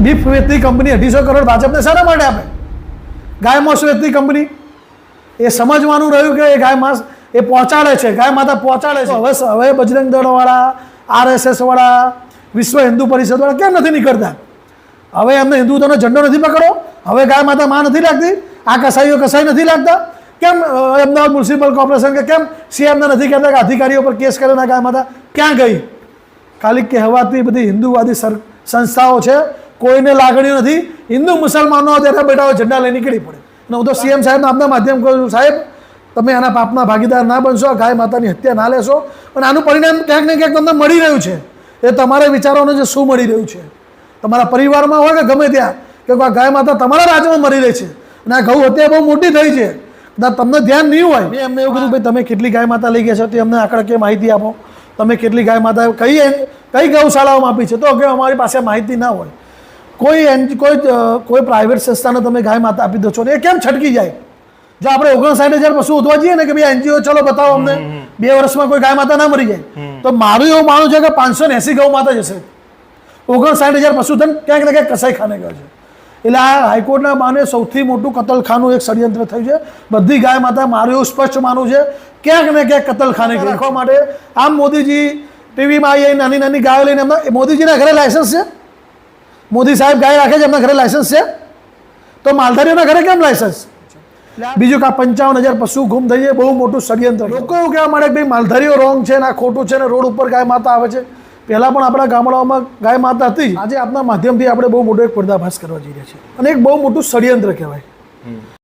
Beef વેચતી company અઢીસો કરોડ ભાજપને શાના માટે આપે? ગાય માંસ વેચતી કંપની. એ સમજવાનું રહ્યું કે એ ગાય માંસ એ પહોંચાડે છે, ગાય માતા પહોંચાડે છે. હવે હવે બજરંગ દળવાળા આરએસએસ વાળા, વિશ્વ હિન્દુ પરિષદ વાળા કેમ નથી નીકળતા? હવે એમને હિન્દુત્વનો ઝંડો નથી પકડો હવે ગાય માતા માં નથી લાગતી? આ કસાઈઓ કસાઈ નથી લાગતા? કેમ અમદાવાદ મ્યુનિસિપલ કોર્પોરેશન કે કેમ સીએમને નથી કહેતા કે અધિકારીઓ પર કેસ કરે ગાય માતા? ક્યાં ગઈ? ખાલી કહેવાતી બધી હિન્દુવાદી સંસ્થાઓ છે કોઈને લાગણીઓ નથી. હિન્દુ મુસલમાનો અત્યારે બેઠા હોય, ઝંડા લઈ નીકળી પડે. અને હું તો સીએમ સાહેબના આપના માધ્યમ કહું છું, સાહેબ, તમે આના પાપના ભાગીદાર ના બનશો ગાય માતાની હત્યા ના લેશો. અને આનું પરિણામ ક્યાંક ને ક્યાંક તમને મળી રહ્યું છે. એ તમારે વિચારોને જે શું મળી રહ્યું છે? તમારા પરિવારમાં હોય કે ગમે ત્યાં, કે આ ગાય માતા તમારા રાજ્યમાં મરી રહી છે અને આ ગૌ હત્યા બહુ મોટી થઈ છે. કદાચ તમને ધ્યાન નહીં હોય. મેં એમને એવું કીધું, ભાઈ, તમે કેટલી ગાય માતા લઈ ગયા છો તે અમને આંકડાકીય માહિતી આપો. તમે કેટલી ગાય માતા, કઈ કઈ ગૌશાળાઓમાં આપી છે? તો કે અમારી પાસે માહિતી ના હોય. કોઈ કોઈ કોઈ પ્રાઇવેટ સંસ્થાને તમે ગાય માતા આપી દો છો ને એ કેમ છટકી જાય? જો આપણે ઓગણસાઠ હજાર પશુ ઉધવા જઈએ ને કે ભાઈ એનજીઓ ચલો બતાવો અમને બે વર્ષમાં કોઈ ગાય માતા ના મરી જાય. તો મારું એવું માનવું છે કે પાંચસો ને એસી ગૌ માતા જશે. ઓગણસાઠ હજાર પશુધન ક્યાંક ને ક્યાંક કસાઈ ખાને ગયો છે. એટલે આ હાઈકોર્ટના બાને સૌથી મોટું કતલખાનું એક ષડયંત્ર થયું છે. બધી ગાય માતા મારું એવું સ્પષ્ટ માનવું છે ક્યાંક ને ક્યાંક કતલખાને રાખવા માટે. આમ મોદીજી ટીવીમાં આવી નાની નાની ગાયો લઈને એમના મોદીજીના ઘરે લાયસન્સ છે? મોદી સાહેબ ગાય રાખે છે એમના ઘરે લાયસન્સ છે? તો માલધારીઓના ઘરે કેમ લાયસન્સ બીજું કે આ પંચાવન હજાર પશુ ગુમ થઈ જાય બહુ મોટું ષડયંત્ર લોકો એવું કહેવા માંડે કે ભાઈ માલધારીઓ રોંગ છે ને આ ખોટું છે ને રોડ ઉપર ગાય માતા આવે છે. પહેલાં પણ આપણા ગામડાઓમાં ગાય માતા હતી. આજે આપના માધ્યમથી આપણે બહુ મોટો એક પડદાભાસ કરવા જઈ રહ્યા છીએ. અને એક બહુ મોટું ષડયંત્ર કહેવાય.